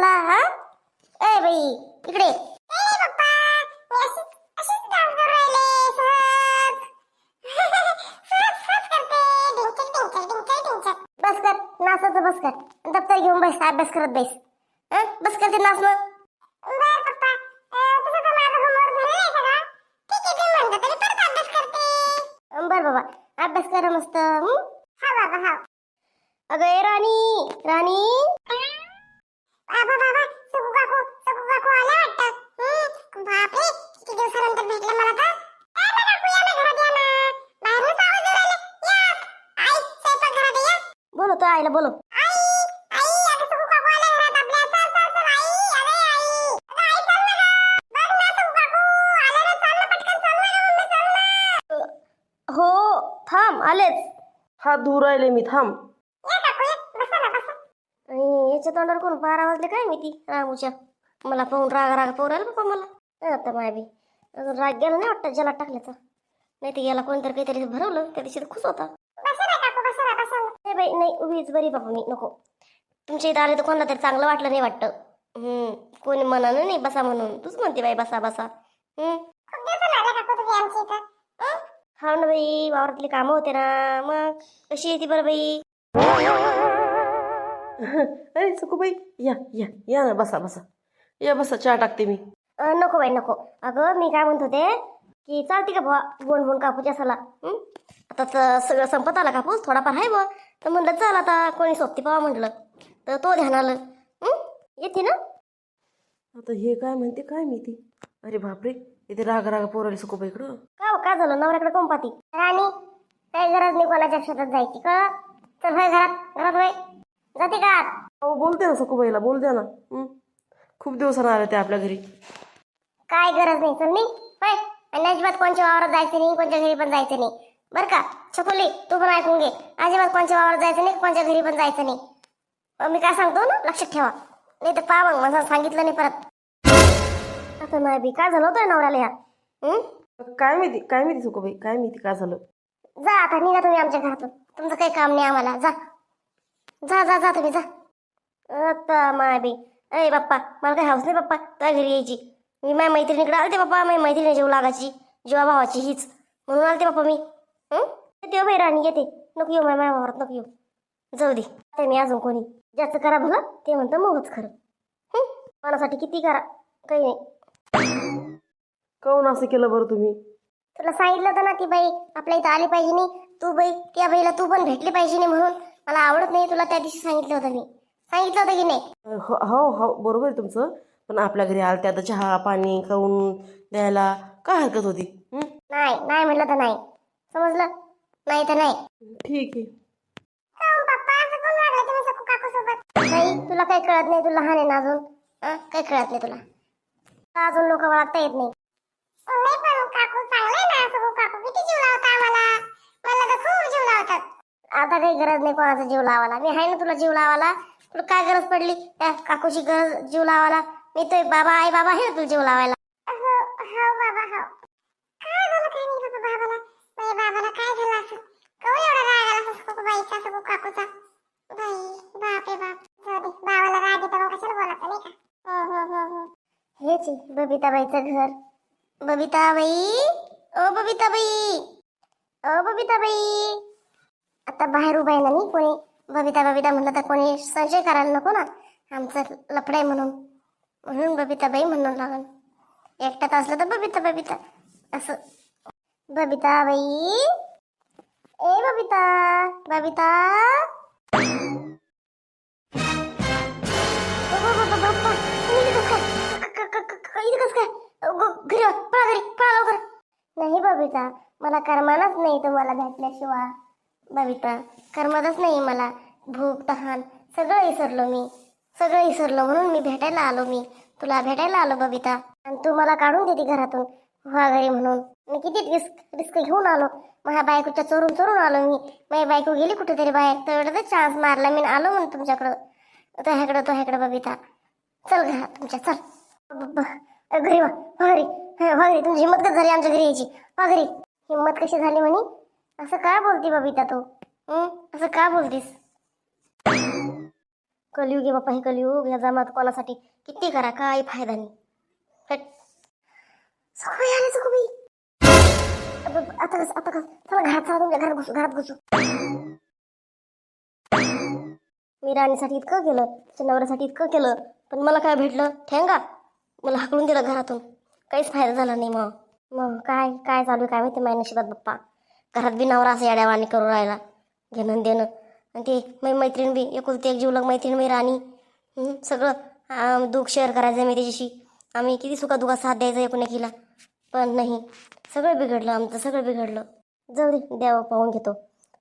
मला हा? ए बाई इकडे. बस कर नाचाचं बस कर. दप्तर घेऊन बस अभ्यास करत बैस. हं? बस करते नाच मग. बर बाबा. अभ्यास कर मस्त हं? अगं ए राणी राणी बोलो तो आईला बोलो हो थांब आलेच. हात धुवू राहिले मी थांब. आणि याच्या तोंडावर कोण बारा वाजले काय माहिती? रामूच्या मला पाहून राग राग पाहू राहिला बाबा मला. काय आता माय बी. अजून राग गेला नाही वाटतं जला टाकल्याचा. नाही तर गेला कोणतरी काहीतरी भरवलं त्या दिवशी तर खुश होता. नाही बाई नाही उभीच बरी बाबा मी नको. तुमच्या इथं आले तर कोणाला तरी चांगलं वाटलं नाही वाटतं. हम्म कोणी म्हणानं नाही बसा म्हणून. तूच म्हणते बाई बसा बसा. हम्म. हा ना बाई वावरातली कामं होते ना मग? कशी येते बरं बाई? अरे सुकूबाई या या या ना बसा बसा. या बसा चहा टाकते मी. नको बाई नको. अगं मी काय म्हणत होते की चालते का बुवा बोन बोन कापूस असाला? आता सगळं संपत आला कापूस थोडाफार आहे बुवा. तर म्हणलं चल आता कोणी सोबती पावा म्हटलं तर तो ध्यान आलं. हं? येते ना? आता हे काय म्हणते काय माहिती? अरे बापरे इथे राग राग पोराले सुकूबाई इकडं. का हो, काय झालं? नवऱ्याकडे कोण पाहती? राणी काही गरज नाही कोणाच्या शेतात जायची का चल होय घरात घरात होय. जाते का आत? हो बोलते ना सुकूबाईला बोल द्या ना. हं? खूप दिवसानं आले ते आपल्या घरी. काय गरज नाही चल नाही होय. आणि अजिबात कोणच्या वावरात जायचं नाही कोणच्या घरी पण जायचं नाही. बरं का? छकुली तू पण ऐकून घे. अजिबात कोणच्या वावरात जायचं नाही कोणच्या घरी पण जायचं नाही. मी काय सांगतो ना लक्षात ठेवा. नाही तर पा मग मला सांगितलं नाही परत. आता नाही काय झालं होतं नवऱ्याला या हं? काय माहिती काय माहिती सुकूबाई काय माहिती काय झालं? जा आता निघा तुम्ही आमच्या घरातून. तुमचं काही काम नाही आम्हाला. जा. जा जा जा तुम्ही जा. आता माय बी. अरे बाप्पा मला काही हाऊस नाही बाप्पा तुझ्या घरी यायची. मी माझ्या मैत्रिणीकडे आलते बाप्पा माझ्या मैत्रिणी जेव लागायची जेव्हा भावाची हीच. म्हणून आलते बाप्पा मी. येते बाई राणी येते. नको येऊ माझ्या भावात नको येऊ. जाऊ दे. आता मी अजून कोणी. ज्याचं करा भलं ते म्हणतं मगच खरं? मनासाठी किती करा. काही नाही. काऊन असं केलं बरं तुम्ही? तुला सांगितलं होतं ना ती बाई आपल्या इथं आली पाहिजे नाही. तू बाई त्या बाईला तू पण भेटली पाहिजे नाही म्हणून. मला आवडत नाही तुला त्या दिवशी सांगितलं होतं मी. सांगितलं होतं की नाही? हो हो हो बरोबर आहे तुमचं. पण आपल्या घरी आलं आता चहा पाणी खाऊन द्यायला काय हरकत होती? नाही नाही म्हटलं तर नाही. समजलं? नाही तर नाही. ठीक आहे. बाई तुला काही कळत नाही तू लहान आहे ना अजून? हं? काही कळत नाही तुला. तुला अजून लोक ओळखता येत नाही. आता काही गरज नाही कोणाचा जीव लावायला. मी आहे ना तुला जीव लावायला. तुला काय गरज पडली? त्या काकूची गरज जीव लावायला. मी तो बाबा आई बाबा आहे ना तुला जीव लावायला. हेच बबिताबाईचं घर. बबिताबाई ओ बबिताबाई ओ बबिताबाई. आता बाहेर उभा आहे ना मी कोणी? बबिता बबिता म्हणलं तर कोणी संशय करायला नको ना. आमचं लफड आहे म्हणून. म्हणून बबिताबाई म्हणून लागल. एकट्यात असलं तर बबिता बबिता असं. बबिताबाई. ए बबिता बबिता. बबिता मला करमानच नाही तुम्हाला भेटल्याशिवाय. बबिता करमतच नाही मला. भूक तहान सगळं विसरलो मी. सगळं विसरलो म्हणून मी भेटायला आलो मी. तुला भेटायला आलो बबिता. आणि तू मला काढून देते घरातून. व्हा घरी म्हणून. मी किती रिस्क रिस्क घेऊन आलो. माझ्या बायकोच्या चोरून चोरून आलो मी. माझी बायको गेली कुठेतरी बाहेर. तर चान्स मारला मी आलो म्हणून तुमच्याकडं. तो ह्याकडं तो ह्याकडं बबिता. चल घरात तुमच्या चल. घरी वा हो घरी. घरी तुमची हिंमत कशी झाली आमच्या घरी यायची? वा घरी हिंमत कशी झाली म्हणे? असं काय बोलती बबिता तू? असं का बोलतीस? कलियुग आहे बापा हे कलियुग या जमात कोणासाठी? किती करा काही फायदा नाही. हट. आले सखूबाई. आता कस आता कस? चला घरात चला तुमच्या घरात घुसू घरात घुसू. मी राणीसाठी इतकं केलं तिच्या नवऱ्यासाठी इतकं केलं पण मला काय भेटलं? ठेंगा. मला हाकलून दिलं घरातून. काहीच फायदा झाला नाही मग. मग काय काय चालू आहे? काय माहिती माझ्या नशिबात बाप्पा. घरात बी नवरा असं येड्यावानी करू राहिला. घेणं देणं आणि ते मै मैत्रीण बी एकुलती एक जीवलग मैत्रीण मी राणी. सगळं दुःख शेअर करायचं मी त्याच्याशी. आम्ही किती सुखादुखा साथ द्यायचं एकूण एकीला पण नाही सगळं बिघडलं आमचं सगळं बिघडलं. जाऊ दे देव पाहून घेतो.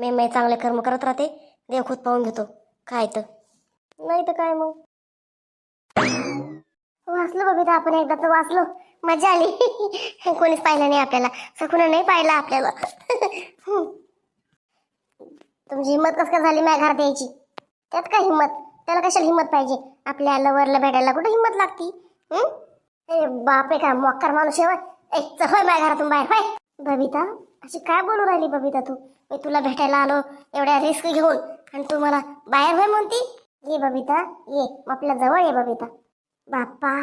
मी मी चांगले कर्म करत राहते देव खुद पाहून घेतो. काय तर. नाही तर काय मग? वाचलो बघितलं आपण एकदा तर वाचलो. मजा आली. कोणीच पाहिलं नाही आपल्याला. सकुना नाही पाहिलं आपल्याला. तुमची हिंमत कसं काय झाली माझ्या घरात यायची? त्यात काय हिंमत त्याला कशाला हिंमत पाहिजे? आपल्या लवरला भेटायला कुठं हिंमत लागती? हं? ए बापरे का मोक्कार माणूस आहे होय. ए चल माझ्या घरातून बाहेर होय. बबिता अशी काय बोलू राहिली बबिता तू? मी तुला भेटायला आलो एवढ्या रिस्क घेऊन. आणि तू मला बाहेर होय म्हणती? ये बबिता ये. आपल्या जवळ ये बबिता. बाप्पा.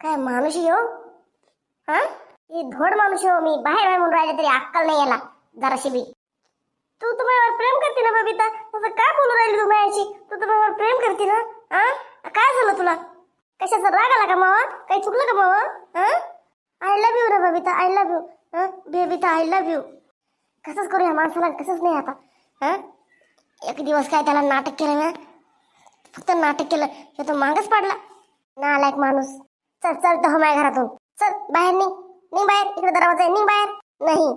काय माणूस हो? हा? ही धोड माणूस हो मी. बाहेर आहे म्हणून राहिले तरी अक्कल नाही याला. जराशी बी. तू तर माझ्यावर प्रेम करते ना बबिता. तसं काय बोलू राहिली तू माझ्याशी? तू तर माझ्यावर प्रेम करते ना? हा? काय झालं तुला? कशाचा राग आला का मावा? काही चुकलं का मावा? हा? आय लव्ह यू ना बबिता आय लव्ह यू हा? बेबिता आय लव्ह यू कसंच करू या माणसाला कसंच नाही आता. हा? एक दिवस काय त्याला नाटक केलं ना? फक्त नाटक केलं. हे तो मागच पाडला. नालायक माणूस. चल चल तो हो माझ्या घरातून. चल बाहेर निघ. निघ बाहेर. इकडे दरवाजा आहे निघ बाहेर. नाही.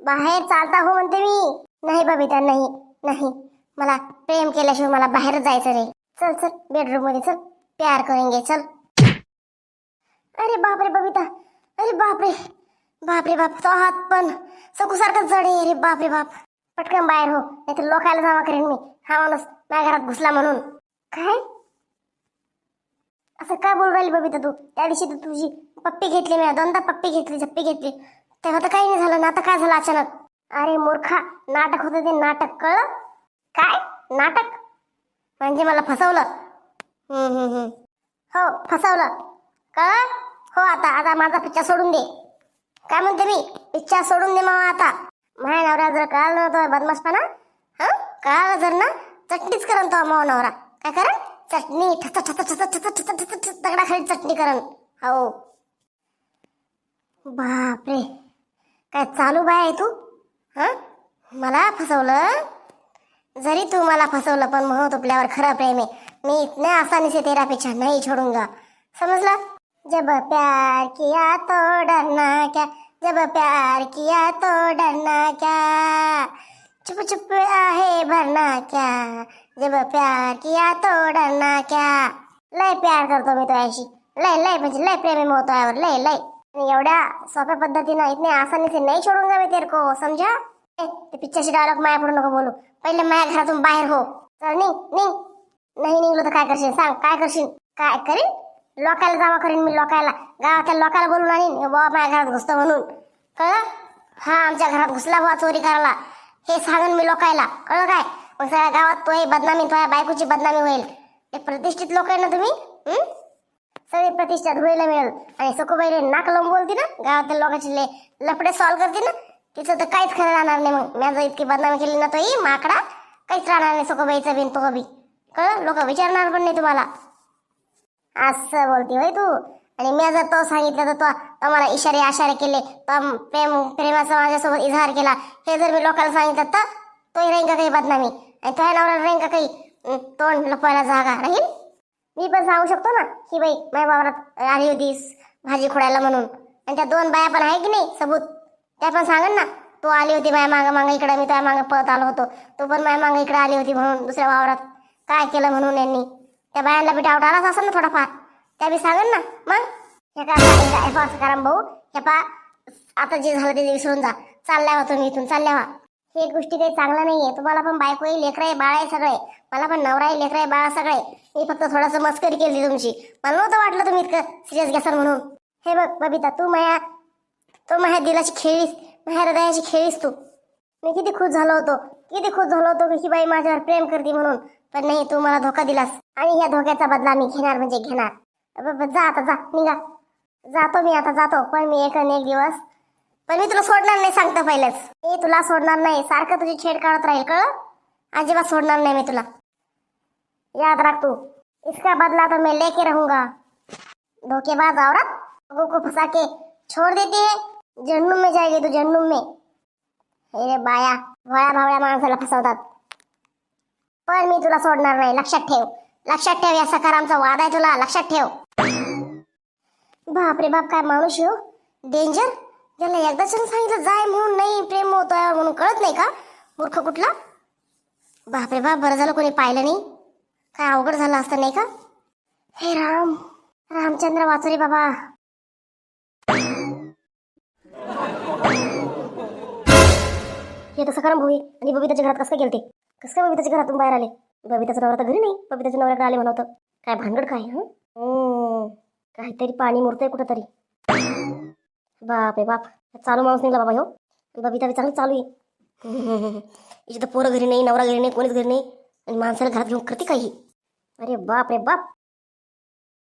बाहेर चालता हो म्हणते मी. नाही बबिता नाही. नाही. मला प्रेम केल्याशिवाय मला बाहेर जायचं रे चल चल बेडरूममध्ये चल. प्यार करेंगे चल. अरे बापरे बबिता. अरे बापरे. बापरे बाप तो हात पण. सकूसारखं जड आहे अरे बापरे बाप. पटकन बाहेर हो. नाही तर लोकायला जमा करेन मी. हा माणूस माझ्या घरात घुसला म्हणून. काय? असं काय बोलू राहिली बबिता तू त्या दिवशी तू तुझी पप्पी घेतली मी दोनदा पप्पी घेतली झप्पी घेतली. तेव्हा तर काही नाही झालं ना आता काय झालं अचानक? अरे मूर्खा नाटक होतं ते नाटक कळलं? काय? नाटक? म्हणजे मला फसवलं. हो फसवलं. कळ हो आता आता माझा पिच्चा सोडून दे. काय म्हणते मी? पिच्चा सोडून दे मावा आता. माझ्या नवऱ्या जर कळालं नव्हतं बदमाशपणा हा? कळालं जर ना चटणीच करण तो मावा नवरा. काय करा चटणी ठस ठस ठस ठस ठस ठस ठस दगडाखाली चटणी करण हो बापरे. काय चालू बाय आहे तू? हां? मला फसवलं? जरी तू मला फसवलं पण मग तुपल्यावर खरं प्रेम आहे. मी इतने आसानीचे तेरापेक्षा तेरा पीछा नाही छोडूंगा समजला? जब प्यार किया तो डरना क्या? जब प्यार किया तो डरना क्या? चुप चुप आहे भरना क्या जब प्यार किया तो डरना क्या लय प्यार करतो मी तुझ्याशी. लय लय म्हणजे लय प्रेम आहे यावर. तुझ्यावर लय लय. आणि एवढ्या सोप्या पद्धतीनं इतने आसानी से नाही छोडूंगा मैं तेरे को समजा? ते पिक्चरशी डायलॉग माया पुढे नको बोलू. पहिले माया घरातून बाहेर हो. चल निघ निघ. नाही निघलो तर काय करशील? सांग काय करशील? काय करीन? लोकायला जावा करीन मी लोकायला. गावातल्या लोकायला बोलून आणीन. बाबा माझ्या घरात घुसतो म्हणून. कळलं? हा आमच्या घरात घुसला बुवा चोरी करायला. हे सांगन मी लोकायला. कळलं काय? मग सगळ्या गावात तो बदनामी तो बायकोची बदनामी होईल. हे प्रतिष्ठित लोक आहे ना तुम्ही? सगळी प्रतिष्ठा धुळीला मिळेल. आणि सकोबाईले नाक लावून बोलती ना गावातल्या लोकांचे ले लफडे सॉल्व करते ना तिचं तर काहीच खरं राहणार नाही मग. माझं इतकी बदनामी केली ना तोही माकडा काहीच राहणार नाही सकोबाईचा बिन तो बी. कळ लोक विचारणार पण नाही तुम्हाला. असं बोलती होय तू. आणि मी जर तो सांगितलं तर तो तुम्हाला मला इशारे आशारे केले प्रेम प्रेमाचा माझ्यासोबत इजहार केला. हे जर मी लोकांना सांगितलं तर तोही राहीन का काही बदनामी. आणि तो नवरा राहीन का काही तोंड लपवायला जागा राहील? मी पण सांगू शकतो ना की बाई माझ्या वावरात आली होती भाजी खोडायला म्हणून. आणि त्या दोन बाया पण आहे की नाही सबूत? त्या पण सांगन ना. तो आली होती माझ्या मागं मागं इकडं मी त्या मागं पळत आलो होतो. तो पण माझ्या मागं इकडे आली होती म्हणून दुसऱ्या वावरात. काय केलं म्हणून यांनी? त्या बायांना बी आलाच असेल ना थोडाफार. त्या बी सांगन ना मग? हे का हे पहा सकाराम भाऊ. हे पहा आता जे झालं ते विसरून जा. चालल्या हो तुम्ही इथून चालल्या व्हा हे गोष्टी काही चांगल्या आहे तुम्हाला पण बायको आहे लेकर आहे बाळ आहे सगळे. मला पण नवरा आहे लेकर आहे बाळ आहे. सगळे मी फक्त थोडंसं मस्करी केली तुमची. मला नव्हतं वाटलं तुम्ही इतकं सिरियस घ्यासाल म्हणून. हे बघ बबिता तू माया तो माझ्या दिलाची खेळीस माझ्या हृदयाची खेळीस तू. मी किती खुश झालो होतो किती खुश झालो होतो की ही बाई माझ्यावर प्रेम करते म्हणून. पण नाही तू मला धोका दिलास. आणि या धोक्याचा बदला मी घेणार म्हणजे घेणार. ब- जा आता जा निघा. जातो मी आता जातो. पण मी एक एक दिवस. पण मी तुला सोडणार नाही सांगतो पहिलेच. मी तुला सोडणार नाही. सारखं तुझी छेड काढत राहील कळ अजिबात सोडणार नाही मी तुला. याद रख तू. इसका बदला तो मैं लेके रहूंगा. धोखेबाज औरत. लोगों को फंसा के छोड़ देती है। जन्नूम में जाएगी तू जन्म में। अरे बाया भोळ्या भावळ्या माणसाला फसवतात. पण मी तुला सोडणार नाही. लक्षात ठेव. लक्षात ठेव या सकारामचा वाद आहे तुला. लक्षात ठेव. बाप रे बाप काय माणूस हो. डेंजर ज्याला एकदाच सांगितलं जाय म्हणून नाही प्रेम होतोय म्हणून कळत नाही का? मूर्ख कुठला? बाप रे बाप बरं झालं कोणी पाहिलं नाही. काय अवघड झालं असतं नाही का? हे राम रामचंद्र वाचरे बाबा. हे तसं सकाराम भोई आणि बबिताच्या घरात कसं गेलते? कसं काय बबिताच्या घरातून बाहेर आले? बबिताचा नवरा तर घरी नाही. बबिताच्या नवऱ्याकडे आले म्हणत काय भानगड काय हं? काहीतरी पाणी मुरतंय कुठंतरी. बाप रे बाप. चालू माणूस निघला बाबा हो बबिता बी चांगली चालू आहे. इथे तर पोरं घरी नाही नवरा घरी नाही कोणीच घरी नाही. आणि माणसाला घरात घेऊन करते काही अरे बाप रे बाप.